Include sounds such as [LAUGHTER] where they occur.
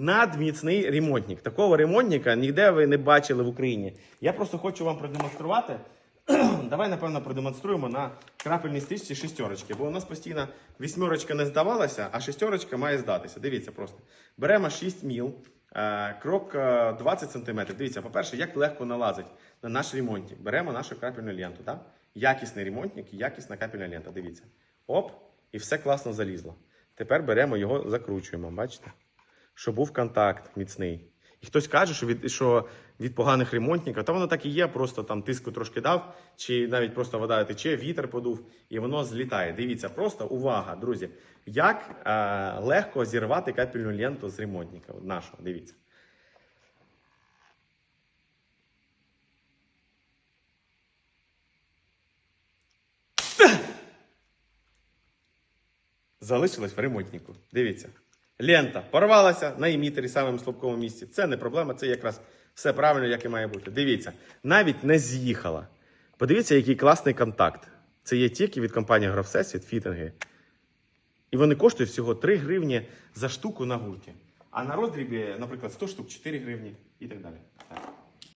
надміцний ремонтник. Такого ремонтника ніде ви не бачили в Україні. Я просто хочу вам продемонструвати. [CLEARS THROAT] Давай, напевно, продемонструємо на крапельній стрічці шістерочки, бо у нас постійно вісьмерочка не здавалася, а шістерочка має здатися. Дивіться просто. Беремо 6 міл, е, крок е, 20 см. Дивіться, по-перше, як легко налазить на наш ремонтник. Беремо нашу крапельну ленту. Так? Якісний ремонтник і якісна крапельна лента. Дивіться. Оп, і все класно залізло. Тепер беремо його, закручуємо. Бачите? Щоб був контакт міцний. І хтось каже, що від, що від поганих ремонтників, та воно так і є, просто там тиску трошки дав, чи навіть просто вода тече, вітер подув, і воно злітає. Дивіться, просто увага, друзі, як е, легко зірвати капельну ленту з ремонтника нашого. Дивіться. залишилось в ремонтнику. Дивіться. Лента порвалася на емітері, самому слабкому місці. Це не проблема, це якраз все правильно, як і має бути. Дивіться, навіть не з'їхала. Подивіться, який класний контакт. Це є тільки від компанії Гравсесвіт фітинги. І вони коштують всього 3 гривні за штуку на гурті. А на роздрібі, наприклад, 100 штук 4 гривні і так далі.